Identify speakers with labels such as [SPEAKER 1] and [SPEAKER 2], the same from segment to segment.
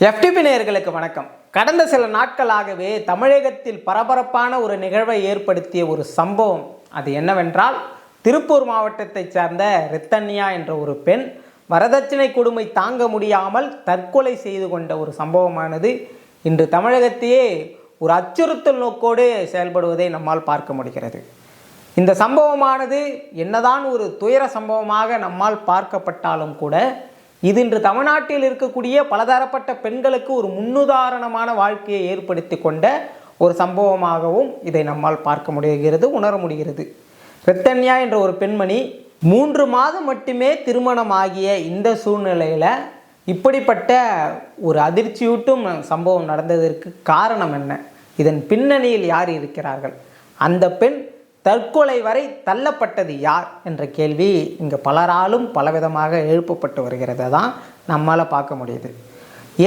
[SPEAKER 1] FTP நேயர்களுக்கு வணக்கம். கடந்த சில நாட்களாகவே தமிழகத்தில் பரபரப்பான ஒரு நிகழ்வை ஏற்படுத்திய ஒரு சம்பவம். அது என்னவென்றால் திருப்பூர் மாவட்டத்தைச் சார்ந்த ரித்தன்யா என்ற ஒரு பெண் வரதட்சணை கொடுமை தாங்க முடியாமல் தற்கொலை செய்து கொண்ட ஒரு சம்பவமானது. இன்று தமிழகத்தையே ஒரு அச்சுறுத்தல் நோக்கோடு செயல்படுவதை நம்மால் பார்க்க முடிகிறது. இந்த சம்பவமானது என்னதான் ஒரு துயர சம்பவமாக நம்மால் பார்க்கப்பட்டாலும் கூட இது இன்று தமிழ்நாட்டில் இருக்கக்கூடிய பலதரப்பட்ட பெண்களுக்கு ஒரு முன்னுதாரணமான வாழ்க்கையை ஏற்படுத்தி கொண்ட ஒரு சம்பவமாகவும் இதை நம்மால் பார்க்க முடிகிறது உணர முடிகிறது. ரத்தன்யா என்ற ஒரு பெண்மணி மூன்று மாதம் மட்டுமே திருமணமாகிய இந்த சூழ்நிலையில் இப்படிப்பட்ட ஒரு அதிர்ச்சியூட்டும் சம்பவம் நடந்ததற்கு காரணம் என்ன? இதன் பின்னணியில் யார் இருக்கிறார்கள்? அந்த பெண் தற்கொலை வரை தள்ளப்பட்டது யார் என்ற கேள்வி இங்கே பலராலும் பலவிதமாக எழுப்பப்பட்டு வருகிறத தான் நம்மால் பார்க்க முடியுது.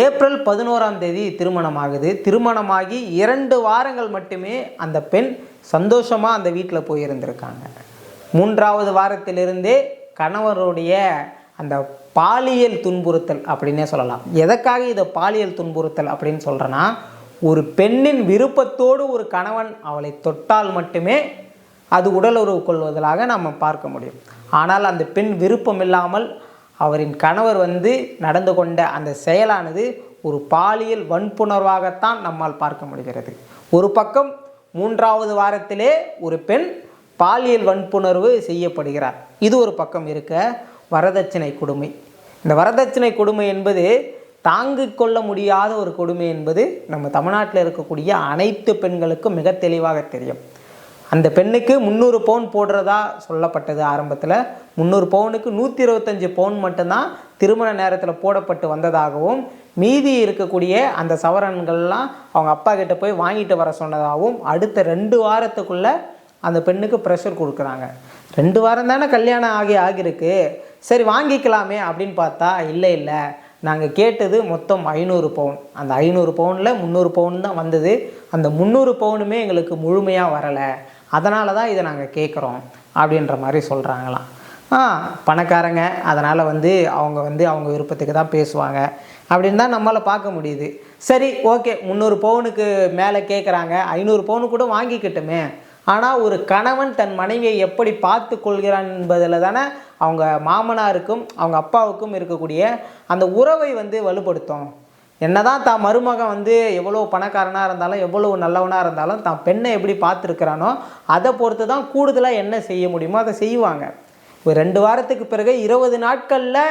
[SPEAKER 1] ஏப்ரல் பதினோராம் தேதி திருமணமாகுது. திருமணமாகி இரண்டு வாரங்கள் மட்டுமே அந்த பெண் சந்தோஷமாக அந்த வீட்டில் போயிருந்திருக்காங்க. மூன்றாவது வாரத்திலிருந்தே கணவருடைய அந்த பாலியல் துன்புறுத்தல் அப்படின்னே சொல்லலாம். எதற்காக இதை பாலியல் துன்புறுத்தல் அப்படின்னு சொல்கிறேன்னா ஒரு பெண்ணின் விருப்பத்தோடு ஒரு கணவன் அவளை தொட்டால் மட்டுமே அது உடலுறவு கொள்வதாக நம்ம பார்க்க முடியும். ஆனால் அந்த பெண் விருப்பம் இல்லாமல் அவரின் கணவர் வந்து நடந்து கொண்ட அந்த செயலானது ஒரு பாலியல் வன்புணர்வாகத்தான் நம்மால் பார்க்க முடிகிறது. ஒரு பக்கம் மூன்றாவது வாரத்திலே ஒரு பெண் பாலியல் வன்புணர்வு செய்யப்படுகிறார். இது ஒரு பக்கம் இருக்க வரதட்சணை கொடுமை. இந்த வரதட்சணை கொடுமை என்பது தாங்கிக் கொள்ள முடியாத ஒரு கொடுமை என்பது நம்ம தமிழ்நாட்டில் இருக்கக்கூடிய அனைத்து பெண்களுக்கும் மிக தெளிவாக தெரியும். அந்த பெண்ணுக்கு முந்நூறு பவுன் போடுறதா சொல்லப்பட்டது ஆரம்பத்தில். முந்நூறு பவுனுக்கு நூற்றி இருபத்தஞ்சி பவுன் மட்டும்தான் திருமண நேரத்தில் போடப்பட்டு வந்ததாகவும் மீதி இருக்கக்கூடிய அந்த சவரன்கள்லாம் அவங்க அப்பா கிட்ட போய் வாங்கிட்டு வர சொன்னதாகவும் அடுத்த ரெண்டு வாரத்துக்குள்ளே அந்த பெண்ணுக்கு ப்ரெஷர் கொடுக்குறாங்க. ரெண்டு வாரம் தானே கல்யாணம் ஆகி ஆகியிருக்கு. சரி வாங்கிக்கலாமே அப்படின்னு பார்த்தா இல்லை இல்லை. நாங்கள் கேட்டது மொத்தம் ஐநூறு பவுன். அந்த ஐநூறு பவுனில் முந்நூறு பவுன் தான் வந்தது. அந்த முந்நூறு பவுனுமே எங்களுக்கு முழுமையாக வரலை. அதனால தான் இதை நாங்கள் கேட்குறோம் அப்படின்ற மாதிரி சொல்கிறாங்களாம் ஆ பணக்காரங்க அதனால் வந்து அவங்க வந்து அவங்க விருப்பத்துக்கு தான் பேசுவாங்க. அப்படின்னு தான் நம்மளால் பார்க்க முடியுது. சரி ஓகே முந்நூறு பவுனுக்கு மேலே கேட்குறாங்க ஐநூறு பவுனு கூட வாங்கிக்கிட்டுமே. ஆனால் ஒரு கணவன் தன் மனைவியை எப்படி பார்த்து கொள்கிறான் என்பதில் தானே அவங்க மாமனாருக்கும் அவங்க அப்பாவுக்கும் இருக்கக்கூடிய அந்த உறவை வந்து வலுப்படுத்தும். என்னதான் தான் மருமகன் வந்து எவ்வளோ பணக்காரனாக இருந்தாலும் எவ்வளோ நல்லவனாக இருந்தாலும் தான் பெண்ணை எப்படி பார்த்துருக்கிறானோ அதை பொறுத்து தான் கூடுதலாக என்ன செய்ய முடியுமோ அதை செய்வாங்க. ஒரு ரெண்டு வாரத்துக்கு பிறகு இருபது நாட்களில்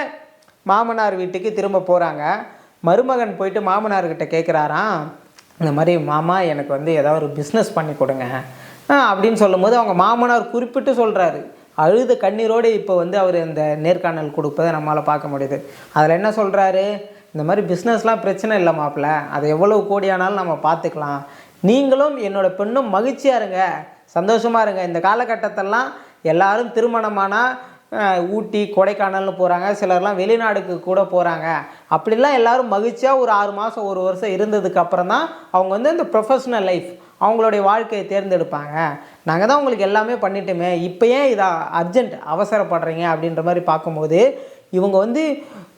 [SPEAKER 1] மாமனார் வீட்டுக்கு திரும்ப போகிறாங்க மருமகன் போயிட்டு மாமனார்கிட்ட கேட்குறாராம் இந்த மாதிரி மாமா எனக்கு வந்து ஏதாவது ஒரு பிஸ்னஸ் பண்ணி கொடுங்க. அப்படின்னு சொல்லும்போது அவங்க மாமனார் குறிப்பிட்டு சொல்கிறாரு அழுத கண்ணீரோடு இப்போ வந்து அவர் இந்த நேர்காணல் கொடுப்பதை நம்மளால் பார்க்க முடியுது. அதில் என்ன சொல்கிறாரு இந்த மாதிரி பிஸ்னஸ்லாம் பிரச்சனை இல்லை மாப்பிள்ள. அது எவ்வளவு கோடியானாலும் நம்ம பார்த்துக்கலாம். நீங்களும் என்னோடய பெண்ணும் மகிழ்ச்சியாக இருங்க. சந்தோஷமாக இருங்க. இந்த காலகட்டத்தெல்லாம் எல்லாரும் திருமணமானால் ஊட்டி கொடைக்கானல்னு போகிறாங்க சிலர்லாம் வெளிநாடுக்கு கூட போகிறாங்க அப்படிலாம் எல்லாரும் மகிழ்ச்சியாக ஒரு ஆறு மாதம் ஒரு வருஷம் இருந்ததுக்கு அப்புறம் தான் அவங்க வந்து இந்த ப்ரொஃபஷ்னல் லைஃப் அவங்களுடைய வாழ்க்கையை தேர்ந்தெடுப்பாங்க. நாங்கள் தான் உங்களுக்கு எல்லாமே பண்ணிட்டோமே. இப்போ ஏன் இதாக அர்ஜென்ட் அவசரப்படுறீங்க அப்படின்ற மாதிரி பார்க்கும்போது இவங்க வந்து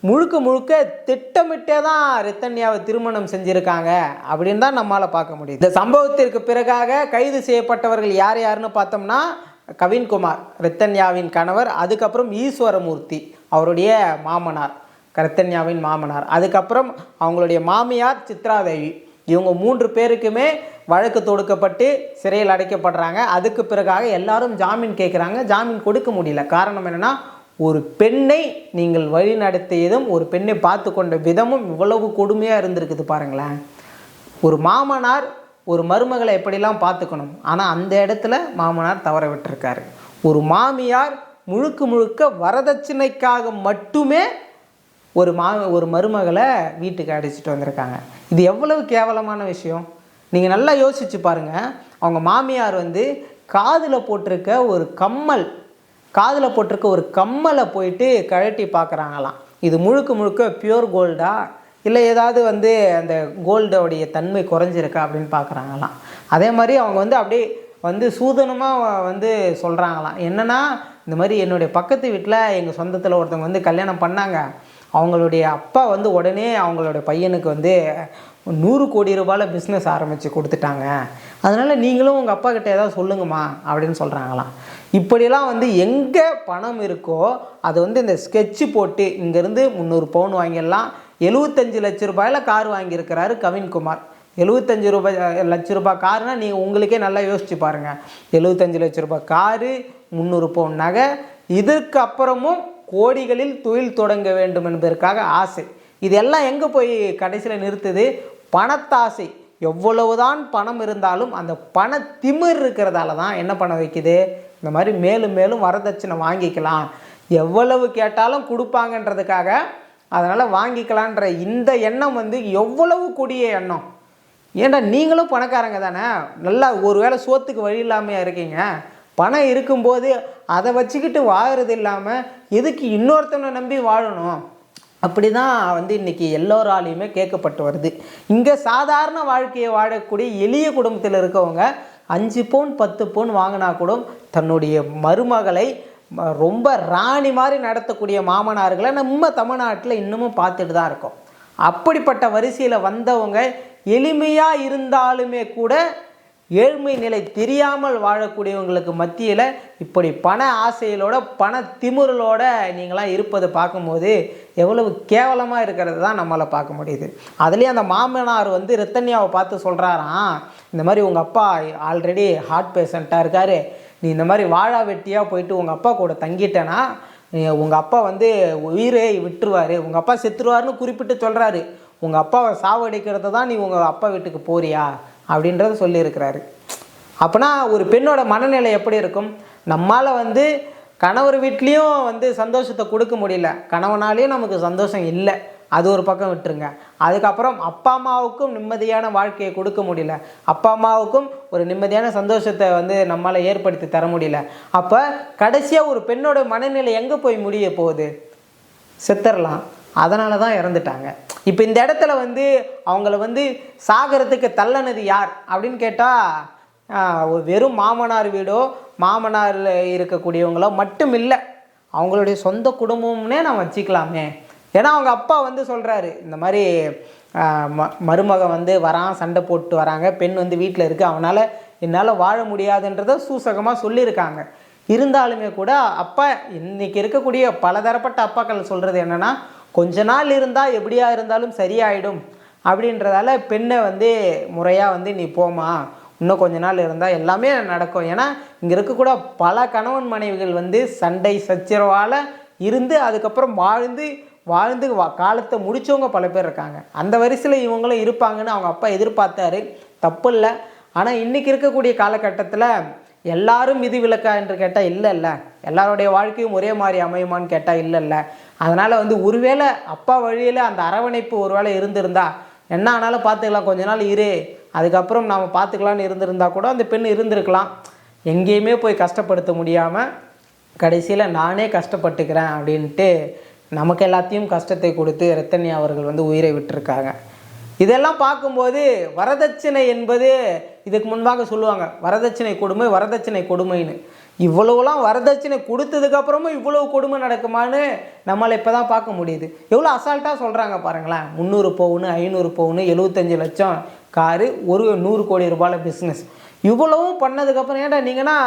[SPEAKER 1] முழுக்க முழுக்க திட்டமிட்டே தான் ரித்தன்யாவை திருமணம் செஞ்சுருக்காங்க அப்படின்னு தான் நம்மளால் பார்க்க முடியுது. இந்த சம்பவத்திற்கு பிறகாக கைது செய்யப்பட்டவர்கள் யார் யாருன்னு பார்த்தோம்னா கவின்குமார் ரித்தன்யாவின் கணவர் அதுக்கப்புறம் ஈஸ்வரமூர்த்தி அவருடைய மாமனார் ரத்தன்யாவின் மாமனார். அதுக்கப்புறம் அவங்களுடைய மாமியார் சித்ராதேவி. இவங்க மூன்று பேருக்குமே வழக்கு தொடுக்கப்பட்டு சிறையில் அடைக்கப்படுறாங்க. அதுக்கு பிறகாக எல்லாரும் ஜாமீன் கேட்குறாங்க ஜாமீன் கொடுக்க முடியல. காரணம் என்னென்னா ஒரு பெண்ணை நீங்கள் வழி நடத்தியதும் ஒரு பெண்ணை பார்த்து கொண்ட விதமும் இவ்வளவு கொடுமையாக இருந்திருக்குது பாருங்களேன். ஒரு மாமனார் ஒரு மருமகளை எப்படிலாம் பார்த்துக்கணும்? ஆனால் அந்த இடத்துல மாமனார் தவற விட்டுருக்காரு. ஒரு மாமியார் முழுக்க முழுக்க வரதட்சணைக்காக மட்டுமே ஒரு மா ஒரு மருமகளை வீட்டுக்கு அடிச்சிட்டு வந்திருக்காங்க. இது எவ்வளவு கேவலமான விஷயம். நீங்கள் நல்லா யோசிச்சு பாருங்கள் அவங்க மாமியார் வந்து காதில் போட்டிருக்க ஒரு கம்மல் காதில் போட்டிருக்க ஒரு கம்மலை போயிட்டு கழட்டி பார்க்குறாங்களாம். இது முழுக்க முழுக்க பியூர் கோல்டா இல்லை ஏதாவது வந்து அந்த கோல்டோடைய தன்மை குறைஞ்சிருக்கா அப்படின்னு பார்க்குறாங்களாம். அதே மாதிரி அவங்க வந்து அப்படியே வந்து சூதனமாக வந்து சொல்கிறாங்களாம் என்னென்னா இந்த மாதிரி என்னுடைய பக்கத்து வீட்டில் எங்கள் சொந்தத்தில் ஒருத்தவங்க வந்து கல்யாணம் பண்ணாங்க. அவங்களுடைய அப்பா வந்து உடனே அவங்களோட பையனுக்கு வந்து நூறு கோடி ரூபாயில் பிஸ்னஸ் ஆரம்பித்து கொடுத்துட்டாங்க. அதனால் நீங்களும் உங்கள் அப்பா கிட்ட ஏதாவது சொல்லுங்கம்மா அப்படின்னு சொல்கிறாங்களாம் இப்படியெல்லாம் வந்து எங்கே பணம் இருக்கோ அது வந்து இந்த ஸ்கெட்சு போட்டு இங்கேருந்து முந்நூறு பவுன் வாங்கிடலாம். எழுபத்தஞ்சு லட்ச ரூபாயில் கார் வாங்கியிருக்கிறாரு கவின்குமார் எழுபத்தஞ்சு ரூபாய் லட்ச ரூபாய் காருனால் நீங்கள் உங்களுக்கே நல்லா யோசிச்சு பாருங்கள் எழுபத்தஞ்சு லட்ச ரூபாய் காரு முந்நூறு பவுன் நகை. இதற்கு அப்புறமும் கோடிகளில் தொழில் தொடங்க வேண்டும் என்பதற்காக ஆசை. இதெல்லாம் எங்கே போய் கடைசியில் நிறுத்துது? பணத்தாசை. எவ்வளவுதான் பணம் இருந்தாலும் அந்த பண திமிர் இருக்கிறதால தான் என்ன பண்ண வைக்குது? இந்த மாதிரி மேலும் மேலும் வரதட்சணை வாங்கிக்கலாம். எவ்வளவு கேட்டாலும் கொடுப்பாங்கன்றதுக்காக அதனால் வாங்கிக்கலான்ற இந்த எண்ணம் வந்து எவ்வளவு கொடிய எண்ணம்? ஏண்டா நீங்களும் பணக்காரங்க தானே? நல்லா ஒரு வேளை சோத்துக்கு வழி இல்லாமையாக இருக்கீங்க. பணம் இருக்கும்போது அதை வச்சுக்கிட்டு வாழுறது இல்லாமல் எதுக்கு இன்னொருத்தனை நம்பி வாழணும்? அப்படி தான் வந்து இன்றைக்கி எல்லோராலையுமே கேட்கப்பட்டு வருது. இங்கே சாதாரண வாழ்க்கையை வாழக்கூடிய எளிய குடும்பத்தில் இருக்கவங்க அஞ்சு பவுன் பத்து பவுன் வாங்கினா கூட தன்னுடைய மருமகளை ரொம்ப ராணி மாதிரி நடத்தக்கூடிய மாமனார்களை நம்ம தமிழ்நாட்டில் இன்னமும் பார்த்துட்டு தான் இருக்கோம். அப்படிப்பட்ட வரிசையில் வந்தவங்க எளிமையாக இருந்தாலுமே கூட ஏழ்மை நிலை தெரியாமல் வாழக்கூடியவங்களுக்கு மத்தியில் இப்படி பண ஆசைகளோட பண திமுறலோட நீங்களாம் இருப்பதை பார்க்கும்போது எவ்வளவு கேவலமாக இருக்கிறது தான் நம்மளால் பார்க்க முடியுது. அதுலேயும் அந்த மாமனார் வந்து ரத்தன்யாவை பார்த்து சொல்கிறாராம் இந்த மாதிரி உங்கள் அப்பா ஆல்ரெடி ஹார்ட் பேஷண்ட்டாக இருக்காரு. நீ இந்த மாதிரி வாழா வெட்டியாக போயிட்டு உங்கள் அப்பா கூட தங்கிட்டேன்னா உங்கள் அப்பா வந்து உயிரை விட்டுருவாரு. உங்கள் அப்பா செத்துருவார்னு குறிப்பிட்டு சொல்கிறாரு உங்கள் அப்பாவை சாவடிக்கிறது தான் நீ உங்கள் அப்பா வீட்டுக்கு போறியா? அப்படின்றத சொல்லியிருக்கிறாரு. அப்போனா ஒரு பெண்ணோட மனநிலை எப்படி இருக்கும்? நம்மால் வந்து கணவர் வீட்லேயும் வந்து சந்தோஷத்தை கொடுக்க முடியல. கணவனாலேயும் நமக்கு சந்தோஷம் இல்லை. அது ஒரு பக்கம் விட்டுருங்க. அதுக்கப்புறம் அப்பா அம்மாவுக்கும் நிம்மதியான வாழ்க்கையை கொடுக்க முடியல. அப்பா அம்மாவுக்கும் ஒரு நிம்மதியான சந்தோஷத்தை வந்து நம்மளால் ஏற்படுத்தி தர முடியல. அப்போ கடைசியாக ஒரு பெண்ணோட மனநிலை எங்கே போய் முடிய போகுது? செத்தரலாம் அதனால தான் இறந்துட்டாங்க. இப்போ இந்த இடத்துல வந்து அவங்கள வந்து சாகரத்துக்கு தள்ளனது யார்? அப்படின்னு கேட்டால் வெறும் மாமனார் வீடோ மாமனாரில் இருக்கக்கூடியவங்களோ மட்டும் இல்லை. அவங்களுடைய சொந்த குடும்பம்னே நான் வச்சுக்கலாமே. ஏன்னா அவங்க அப்பா வந்து சொல்கிறாரு இந்த மாதிரி ம மருமகன் வந்து வரான் சண்டை போட்டு வராங்க பெண் வந்து வீட்டில் இருக்குது அவனால் என்னால் வாழ முடியாதுன்றத சூசகமாக சொல்லியிருக்காங்க. இருந்தாலுமே கூட அப்பா இன்னைக்கு இருக்கக்கூடிய பலதரப்பட்ட அப்பாக்கள் சொல்கிறது என்னென்னா கொஞ்ச நாள் இருந்தால் எப்படியா இருந்தாலும் சரியாயிடும் அப்படின்றதால பெண்ணை வந்து முறையாக வந்து நீ போமா இன்னும் கொஞ்ச நாள் இருந்தால் எல்லாமே நடக்கும். ஏன்னா இங்கே இருக்கக்கூட பல கணவன் மனைவிகள் வந்து சண்டை சச்சரவால் இருந்து அதுக்கப்புறம் வாழ்ந்து வாழ்ந்து வா காலத்தை முடிச்சவங்க பல பேர் இருக்காங்க. அந்த வரிசையில் இவங்களும் இருப்பாங்கன்னு அவங்க அப்பா எதிர்பார்த்தாரு. தப்பு இல்லை ஆனால் இன்றைக்கி இருக்கக்கூடிய காலகட்டத்தில் எல்லாரும் விதி விலக்கா என்று கேட்டால் இல்லை இல்லை எல்லாருடைய வாழ்க்கையும் ஒரே மாதிரி அமையுமான்னு கேட்டால் இல்லை இல்லை அதனால் வந்து ஒருவேளை அப்பா வழியில் அந்த அரவணைப்பு ஒருவேளை இருந்திருந்தா என்ன ஆனாலும் பார்த்துக்கலாம் கொஞ்ச நாள் இரு அதுக்கப்புறம் நாம் பார்த்துக்கலான்னு இருந்திருந்தா கூட அந்த பெண் இருந்திருக்கலாம். எங்கேயுமே போய் கஷ்டப்படுத்த முடியாமல் கடைசியில் நானே கஷ்டப்பட்டுக்கிறேன் அப்படின்ட்டு நமக்கு எல்லாத்தையும் கஷ்டத்தை கொடுத்து ரத்தன்யா அவர்கள் வந்து உயிரை விட்டுருக்காங்க. இதெல்லாம் பார்க்கும்போது வரதட்சணை என்பது இதுக்கு முன்பாக சொல்லுவாங்க வரதட்சணை கொடுமை வரதட்சணை கொடுமைன்னு. இவ்வளவுலாம் வரதட்சணை கொடுத்ததுக்கப்புறமும் இவ்வளோ இவ்வளவு கொடுமை நடக்குமான்னு நம்மளை இப்போ தான் பார்க்க முடியுது. எவ்வளோ அசால்ட்டாக சொல்கிறாங்க பாருங்களேன். முந்நூறு பவுனு ஐநூறு பவுனு எழுபத்தஞ்சு லட்சம் காரு ஒரு நூறு கோடி ரூபாயில் பிஸ்னஸ் இவ்வளவும் பண்ணதுக்கப்புறம் ஏன்டா நீங்கன்னா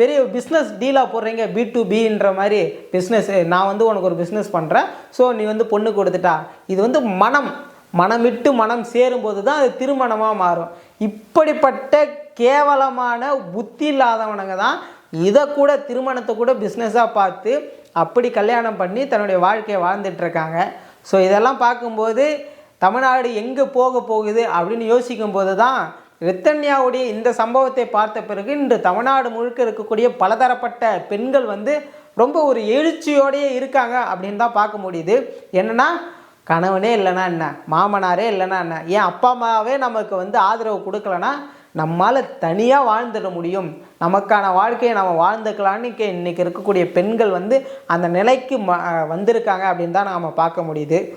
[SPEAKER 1] பெரிய பிஸ்னஸ் டீலாக போடுறீங்க? பி டு பின்ற மாதிரி பிஸ்னஸ் நான் வந்து உனக்கு ஒரு பிஸ்னஸ் பண்ணுறேன் ஸோ நீ வந்து பொண்ணு கொடுத்துட்டா. இது வந்து மனம். மனமிட்டு மனம் சேரும்போது தான் அது திருமணமாக மாறும். இப்படிப்பட்ட கேவலமான புத்தி இல்லாதவனுங்க தான் இதை கூட திருமணத்தை கூட பிஸ்னஸாக பார்த்து அப்படி கல்யாணம் பண்ணி தன்னுடைய வாழ்க்கையை வாழ்ந்துட்டுருக்காங்க ஸோ இதெல்லாம் பார்க்கும்போது தமிழ்நாடு எங்கே போக போகுது அப்படின்னு யோசிக்கும் போது தான் ரித்தன்யாவுடைய இந்த சம்பவத்தை பார்த்த பிறகு இன்று தமிழ்நாடு முழுக்க இருக்கக்கூடிய பலதரப்பட்ட பெண்கள் வந்து ரொம்ப ஒரு எழுச்சியோடையே இருக்காங்க அப்படின்னு தான் பார்க்க முடியுது. என்னென்னா கணவனே இல்லைன்னா என்ன? மாமனாரே இல்லைன்னா என்ன? ஏன் அப்பா அம்மாவே நமக்கு வந்து ஆதரவு கொடுக்கலனா நம்மால் தனியாக வாழ்ந்துட முடியும். நமக்கான வாழ்க்கையை நம்ம வாழ்ந்துக்கலான்னு கே- இன்னைக்கு இருக்கக்கூடிய பெண்கள் வந்து அந்த நிலைக்கு ம வந்திருக்காங்க அப்படின்னு தான் நாம் பார்க்க முடியுது.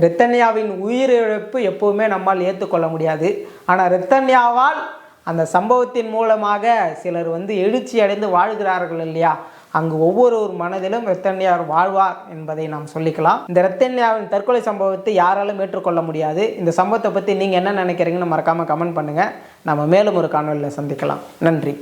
[SPEAKER 1] ரித்தன்யாவின் உயிரிழப்பு எப்போவுமே நம்மால் ஏற்றுக்கொள்ள முடியாது. ஆனால் ரித்தன்யாவால் அந்த சம்பவத்தின் மூலமாக சிலர் வந்து எழுச்சி அடைந்து வாழ்கிறார்கள் இல்லையா? அங்கு ஒவ்வொருவர் மனதிலும் ரத்தன்யார் வாழ்வார் என்பதை நாம் சொல்லிக்கலாம். இந்த ரத்தன்யாவின் தற்கொலை சம்பவத்தை யாராலும் ஏற்றுக்கொள்ள முடியாது. இந்த சம்பவத்தை பற்றி நீங்கள் என்ன நினைக்கிறீங்கன்னு மறக்காமல் கமெண்ட் பண்ணுங்கள் நம்ம மேலும் ஒரு காணொலியில் சந்திக்கலாம். நன்றி.